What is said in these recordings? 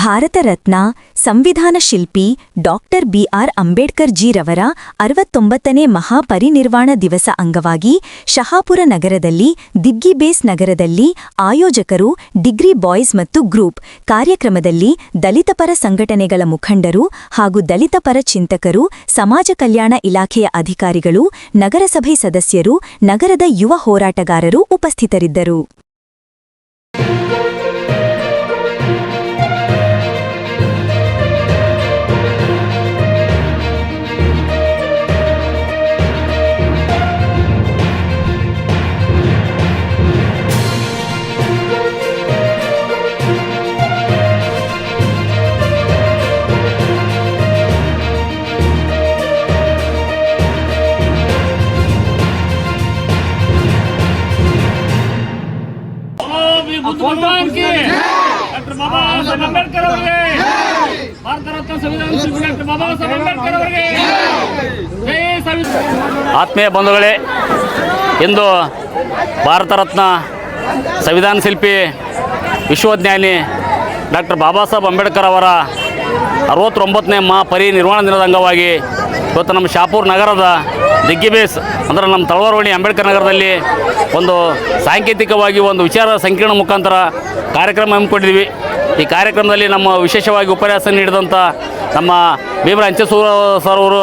ಭಾರತ ರತ್ನ ಸಂವಿಧಾನ ಶಿಲ್ಪಿ doctor B R Ambedkar ಜೀರವರ ಅರವತ್ತೊಂಬತ್ತನೇ ಮಹಾಪರಿನಿರ್ವಾಣ ದಿವಸ ಅಂಗವಾಗಿ ಶಹಾಪುರ ನಗರದಲ್ಲಿ, ದಿಗ್ಗಿ ಬೇಸ್ ನಗರದಲ್ಲಿ ಆಯೋಜಕರು, ಡಿಗ್ರಿ ಬಾಯ್ಸ್ ಮತ್ತು ಗ್ರೂಪ್ ಕಾರ್ಯಕ್ರಮದಲ್ಲಿ ದಲಿತ ಪರ ಸಂಘಟನೆಗಳ ಮುಖಂಡರು ಹಾಗೂ ದಲಿತ ಪರ ಚಿಂತಕರು, ಸಮಾಜ ಕಲ್ಯಾಣ ಇಲಾಖೆಯ ಅಧಿಕಾರಿಗಳು, ನಗರಸಭೆ ಸದಸ್ಯರು, ನಗರದ ಯುವ ಹೋರಾಟಗಾರರು ಉಪಸ್ಥಿತರಿದ್ದರು. ಈ ಬುದ್ಧ ಭಗವಾನ್ ಡಾಕ್ಟರ್ ಬಾಬಾ ಸಾಹೇಬ್ ಅಂಬೇಡ್ಕರ್ ಅವರಿಗೆ. ಭಾರತ ರತ್ನ ಸಂವಿಧಾನ ಶಿಲ್ಪಿ ಡಾಕ್ಟರ್ ಬಾಬಾ ಸಾಹೇಬ್ ಅಂಬೇಡ್ಕರ್ ಅವರಿಗೆ. ಜೈ ಸಂವಿಧಾನ ಆತ್ಮೀಯ ಬಂಧುಗಳೇ ಇಂದು ಭಾರತ ರತ್ನ ಸಂವಿಧಾನ ಶಿಲ್ಪಿ ವಿಶ್ವಜ್ಞಾನಿ ಡಾಕ್ಟರ್ ಬಾಬಾ ಸಾಹೇಬ್ ಅಂಬೇಡ್ಕರ್ ಅವರ ಅರವತ್ತೊಂಬತ್ತನೇ ಮಹಾಪರಿನಿರ್ವಾಣ ದಿನದ ಅಂಗವಾಗಿ ಇವತ್ತು ನಮ್ಮ ಶಾಪೂರ್ ನಗರದ ದಿಗ್ಗಿಬೇಸ್ ಅಂದರೆ ನಮ್ಮ ತಳವಾರವಣಿ ಅಂಬೇಡ್ಕರ್ ನಗರದಲ್ಲಿ ಒಂದು ಸಾಂಕೇತಿಕವಾಗಿ ಒಂದು ವಿಚಾರ ಸಂಕೀರ್ಣ ಮುಖಾಂತರ ಕಾರ್ಯಕ್ರಮ ಹಮ್ಮಿಕೊಂಡಿದ್ವಿ ಈ ಕಾರ್ಯಕ್ರಮದಲ್ಲಿ ನಮ್ಮ ವಿಶೇಷವಾಗಿ ಉಪನ್ಯಾಸ ನೀಡಿದಂಥ ನಮ್ಮ ಭೀಮರ ಅಂಚೆಸೂರ ಸರ್ ಅವರು,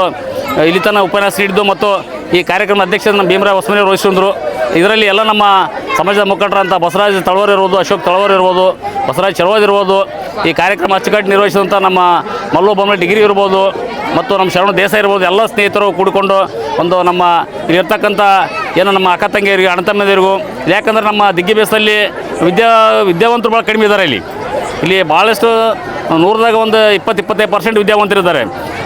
ಇಲ್ಲಿ ತನ್ನ ಉಪನ್ಯಾಸ ನೀಡಿದ್ದು ಮತ್ತು ಈ ಕಾರ್ಯಕ್ರಮ ಅಧ್ಯಕ್ಷ ನಮ್ಮ ಭೀಮರಾವ್ ಹೊಸಮನಿ ವಹಿಸಿದ್ರು ಇದರಲ್ಲಿ ಎಲ್ಲ ನಮ್ಮ ಸಮಾಜದ ಮುಖಂಡರಂಥ ಬಸವರಾಜ್ ತಳವರ್ ಇರ್ಬೋದು, ಅಶೋಕ್ ತಳವರ್ ಇರ್ಬೋದು, ಬಸವರಾಜ್ ಚಳವಾದ್ ಇರ್ಬೋದು ಈ ಕಾರ್ಯಕ್ರಮ ಅಚ್ಚುಕಟ್ಟು ನಿರ್ವಹಿಸಿದಂಥ ನಮ್ಮ ಮಲ್ಲು ಡಿಗ್ರಿ ಇರ್ಬೋದು ಮತ್ತು ನಮ್ಮ ಶರಣ ದೇಸಾಯಿ ಇರ್ಬೋದು, ಎಲ್ಲ ಸ್ನೇಹಿತರು ಕೂಡಿಕೊಂಡು ಒಂದು ನಮ್ಮ ಇಲ್ಲಿರ್ತಕ್ಕಂಥ ಏನು ನಮ್ಮ ಅಕ್ಕ ತಂಗಿಯರಿಗೆ, ಅಣ್ಣ ಯಾಕಂದ್ರೆ ನಮ್ಮ ದಿಗ್ಗಿ ಬೇಸಲ್ಲಿ ವಿದ್ಯಾ ವಿದ್ಯಾವಂತರು ಭಾಳ ಕಡಿಮೆ ಇದ್ದಾರೆ ಇಲ್ಲಿ. ಇಲ್ಲಿ ಭಾಳಷ್ಟು ನೂರದಾಗ ಒಂದು ಇಪ್ಪತ್ತು, ಇಪ್ಪತ್ತೈದು ಪರ್ಸೆಂಟ್ ವಿದ್ಯಾವಂತರಿದ್ದಾರೆ.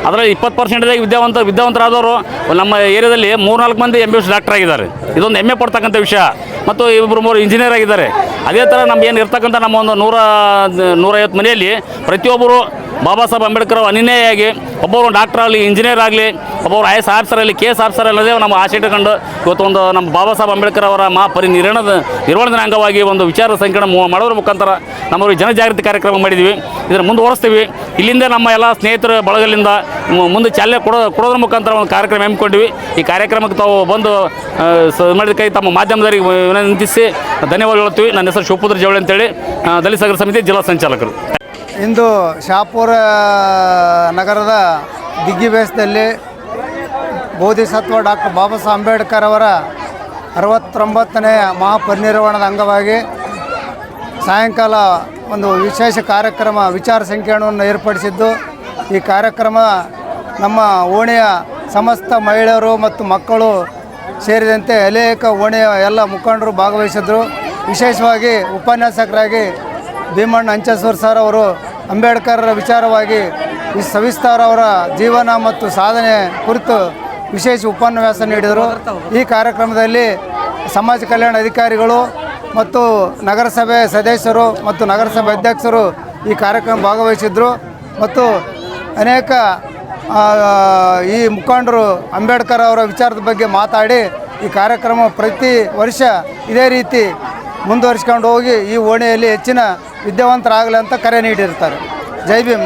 ಅದರಲ್ಲಿ ಇಪ್ಪತ್ತು ಪರ್ಸೆಂಟ್ದಾಗ ವಿದ್ಯಾವಂತ, ವಿದ್ಯಾವಂತರಾದವರು ನಮ್ಮ ಏರಿಯಾದಲ್ಲಿ ಮೂರ್ನಾಲ್ಕು ಮಂದಿ ಎಂ ಬಿ ಎಸ್ ಡಾಕ್ಟರ್ ಆಗಿದ್ದಾರೆ. ಇದೊಂದು ಹೆಮ್ಮೆ ಪಡ್ತಕ್ಕಂಥ ವಿಷಯ. ಮತ್ತು ಇಬ್ಬರು ಮೂರು ಇಂಜಿನಿಯರ್ ಆಗಿದ್ದಾರೆ. ಅದೇ ಥರ ನಮ್ಮ ಏನು ಇರ್ತಕ್ಕಂಥ ನಮ್ಮ ಒಂದು ನೂರ, ನೂರೈವತ್ತು ಮನೆಯಲ್ಲಿ ಪ್ರತಿಯೊಬ್ಬರು ಬಾಬಾ ಸಾಹೇಬ್ ಅಂಬೇಡ್ಕರ್ ಅವರು ಅನಿನ್ಯಾಯಾಗಿ ಒಬ್ಬರು ಡಾಕ್ಟರ್ ಆಗಲಿ ಇಂಜಿನಿಯರ್ ಆಗಲಿ ಒಬ್ಬರು ಐ ಎಸ್ ಆಫೀಸರ್ ಆಗಲಿ ಕೆ ಎಸ್ ಆಫೀಸರ್ ಅನ್ನೋದೇ ನಮ್ಮ ಆಸೆ ಇಟ್ಟುಕೊಂಡು ಇವತ್ತು ಒಂದು ನಮ್ಮ ಬಾಬಾ ಸಾಹೇಬ್ ಅಂಬೇಡ್ಕರ್ ಅವರ ಮಹಾ ಪರಿನಿರ್ಣದ ನಿರ್ವಹಣದ ಅಂಗವಾಗಿ ಒಂದು ವಿಚಾರ ಸಂಕಿರಣ ಮು- ಮಾಡೋದ್ರ ಮುಖಾಂತರ ನಮ್ಮವರು ಜನಜಾಗೃತಿ ಕಾರ್ಯಕ್ರಮ ಮಾಡಿದ್ವಿ. ಇದನ್ನು ಮುಂದುವರಿಸ್ತೀವಿ ಇಲ್ಲಿಂದ ನಮ್ಮ ಎಲ್ಲ ಸ್ನೇಹಿತರ ಬಳಗಲಿಂದ ಮುಂದೆ ಚಾಲನೆ ಕೊಡೋ ಕೊಡೋದ್ರ ಮುಖಾಂತರ ಒಂದು ಕಾರ್ಯಕ್ರಮ ಹಮ್ಮಿಕೊಂಡಿವಿ. ಈ ಕಾರ್ಯಕ್ರಮಕ್ಕೆ ತಾವು ಬಂದು ಮಾಡಿದ ಕೈ ತಮ್ಮ ಮಾಧ್ಯಮದವರಿಗೆ ವಿನಂತಿಸಿ ಧನ್ಯವಾದ ಹೇಳ್ತೀವಿ ನನ್ನ ಹೆಸರು ಶಿವಪುತ್ರ ಜವಳಿ ಅಂತೇಳಿ. ದಲಿತ ಸಮಿತಿ ಜಿಲ್ಲಾ ಸಂಚಾಲಕರು. ಇಂದು ಶಾಪುರ ನಗರದ ದಿಗ್ಗಿಬೇಸದಲ್ಲಿ ಬೋಧಿಸತ್ವ ಡಾಕ್ಟರ್ ಬಾಬಾ ಸಾಹೇಬ್ ಅಂಬೇಡ್ಕರ್ ಅವರ ಅರವತ್ತೊಂಬತ್ತನೇ ಮಹಾಪರಿನಿರ್ವಾಣದ ಅಂಗವಾಗಿ ಸಾಯಂಕಾಲ ಒಂದು ವಿಶೇಷ ಕಾರ್ಯಕ್ರಮ ವಿಚಾರ ಸಂಕಿರಣವನ್ನು ಏರ್ಪಡಿಸಿದ್ದು, ಈ ಕಾರ್ಯಕ್ರಮ ನಮ್ಮ ಓಣಿಯ ಸಮಸ್ತ ಮಹಿಳೆಯರು ಮತ್ತು ಮಕ್ಕಳು ಸೇರಿದಂತೆ ಅನೇಕ ಓಣಿಯ ಎಲ್ಲ ಮುಖಂಡರು ಭಾಗವಹಿಸಿದ್ರು. ವಿಶೇಷವಾಗಿ ಉಪನ್ಯಾಸಕರಾಗಿ ಭೀಮಣ್ಣ ಅಂಚಸೂರ್ ಸರ್ ಅವರು ಅಂಬೇಡ್ಕರ್ ವಿಚಾರವಾಗಿ ಈ ಸವಿಸ್ತಾರ ಅವರ ಜೀವನ ಮತ್ತು ಸಾಧನೆ ಕುರಿತು ವಿಶೇಷ ಉಪನ್ಯಾಸ ನೀಡಿದರು. ಈ ಕಾರ್ಯಕ್ರಮದಲ್ಲಿ ಸಮಾಜ ಕಲ್ಯಾಣ ಅಧಿಕಾರಿಗಳು ಮತ್ತು ನಗರಸಭೆ ಸದಸ್ಯರು ಮತ್ತು ನಗರಸಭೆ ಅಧ್ಯಕ್ಷರು ಈ ಕಾರ್ಯಕ್ರಮ ಭಾಗವಹಿಸಿದರು. ಮತ್ತು ಅನೇಕ ಈ ಮುಖಂಡರು ಅಂಬೇಡ್ಕರ್ ಅವರ ವಿಚಾರದ ಬಗ್ಗೆ ಮಾತಾಡಿ ಈ ಕಾರ್ಯಕ್ರಮ ಪ್ರತಿ ವರ್ಷ ಇದೇ ರೀತಿ ಮುಂದುವರಿಸ್ಕೊಂಡು ಹೋಗಿ ಈ ಓಣಿಯಲ್ಲಿ ಹೆಚ್ಚಿನ ವಿದ್ಯಾವಂತರಾಗಲಿ ಅಂತ ಕರೆ ನೀಡಿರ್ತಾರೆ. ಜೈ ಭೀಮ್.